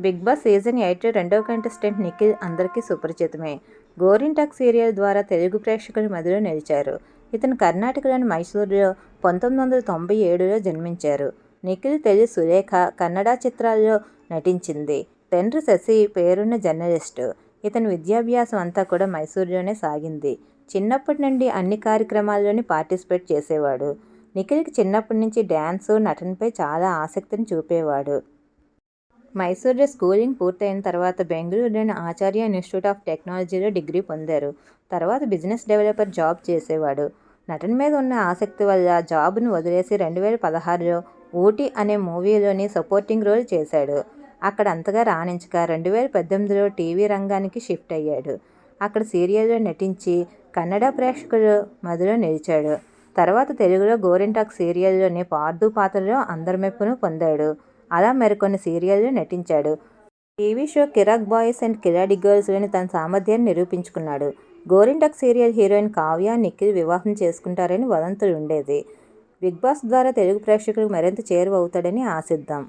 Big Boss season eight రెండవ contestant Nikhil అందరికీ సుపరిచితమే. గోరింటాక్ సీరియల్ ద్వారా తెలుగు ప్రేక్షకుల మధ్యలో నిలిచారు. ఇతను కర్ణాటకలోని మైసూరులో పంతొమ్మిది వందల తొంభై ఏడులో జన్మించారు. నిఖిల్ తెలుగు సురేఖ కన్నడ చిత్రాల్లో నటించింది. తండ్రి శశి పేరున్న జర్నలిస్టు. ఇతని విద్యాభ్యాసం అంతా కూడా మైసూరులోనే సాగింది. చిన్నప్పటి నుండి అన్ని కార్యక్రమాల్లోనే పార్టిసిపేట్ చేసేవాడు. నిఖిల్కి చిన్నప్పటి నుంచి డ్యాన్సు నటనపై చాలా ఆసక్తిని చూపేవాడు. మైసూర్లో స్కూలింగ్ పూర్తయిన తర్వాత బెంగళూరులోని ఆచార్య ఇన్స్టిట్యూట్ ఆఫ్ టెక్నాలజీలో డిగ్రీ పొందారు. తర్వాత బిజినెస్ డెవలపర్ జాబ్ చేసేవాడు. నటన మీద ఉన్న ఆసక్తి వల్ల జాబ్ను వదిలేసి రెండు వేల పదహారులో ఊటీ అనే మూవీలోని సపోర్టింగ్ రోల్ చేశాడు. అక్కడ అంతగా రాణించక రెండు వేల పద్దెనిమిదిలో టీవీ రంగానికి షిఫ్ట్ అయ్యాడు. అక్కడ సీరియల్లో నటించి కన్నడ ప్రేక్షకులు మధ్యలో నిలిచాడు. తర్వాత తెలుగులో గోరింటాక్ సీరియల్లోని పార్దు పాత్రలో అందరి మెప్పును పొందాడు. అలా మరికొన్ని సీరియల్లో నటించాడు. TV show Kiraak boys and Khiladi గర్ల్స్లోని తన సామర్థ్యాన్ని నిరూపించుకున్నాడు. గోరింటక్ సీరియల్ హీరోయిన్ కావ్య నిఖిల్ వివాహం చేసుకుంటారని వదంతులు ఉండేది. బిగ్ బాస్ ద్వారా తెలుగు ప్రేక్షకులకు మరింత చేరువవుతాడని ఆశిద్దాం.